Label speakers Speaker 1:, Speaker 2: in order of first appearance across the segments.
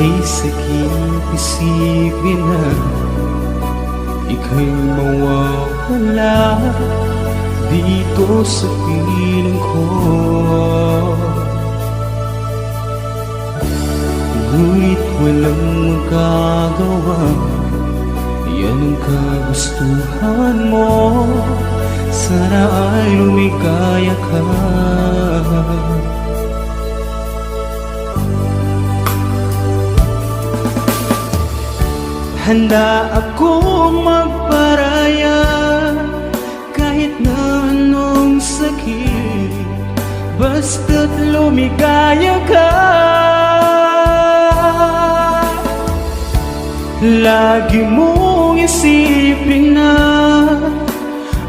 Speaker 1: Kay sakit isipin na Ika'y mawawala. Dito sa piling ko Ngunit walang magagawa. Yan ang kagustuhan mo. Sana ay lumikaya ka Handa akong magparaya Kahit na anong sakit. Basta't lumigaya ka. Lagi mong isipin na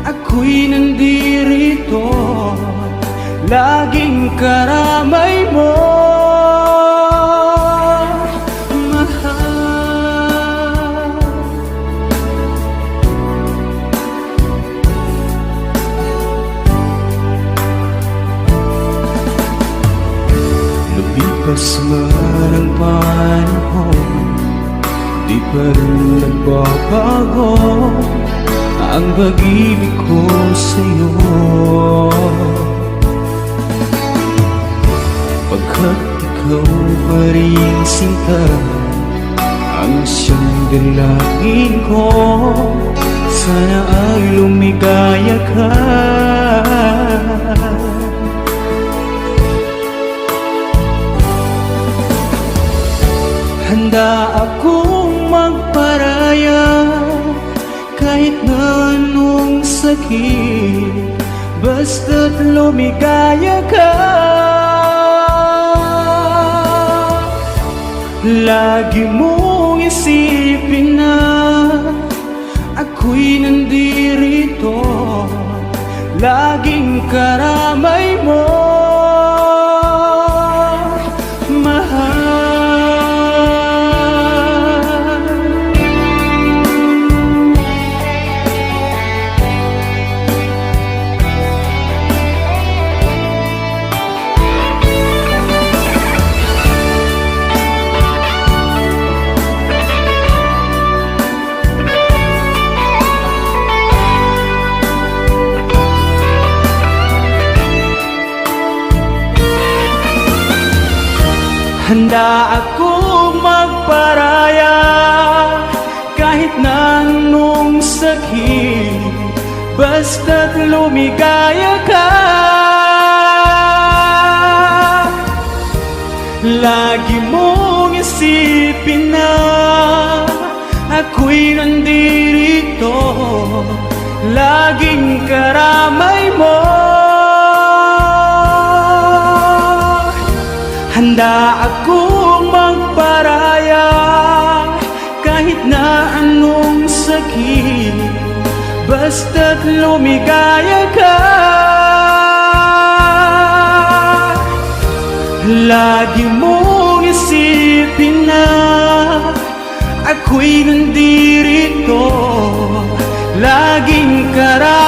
Speaker 1: Ako'y nandirito. Laging karamay Lumipas man ang panahon. Di pa rin nagbabago Ang pag-ibig ko sa'yo. Pagkat ikaw pa rin sinta Ang siyang dalangin ko Sana ay lumigaya ka Handa akong magparaya Kahit na anong sakit Basta't lumigaya ka. Lagi mong isipin na Ako'y nandirito Laging karamay mo Handa akong magparaya Kahit na anong sakit Basta't lumigaya ka. Lagi mong isipin na Ako'y nandirito Laging karamay mo Handa akong magparaya. Kahit na anong sakit Basta't lumigaya ka. Lagi mong isipin na Ako'y nandirito Laging karamay mo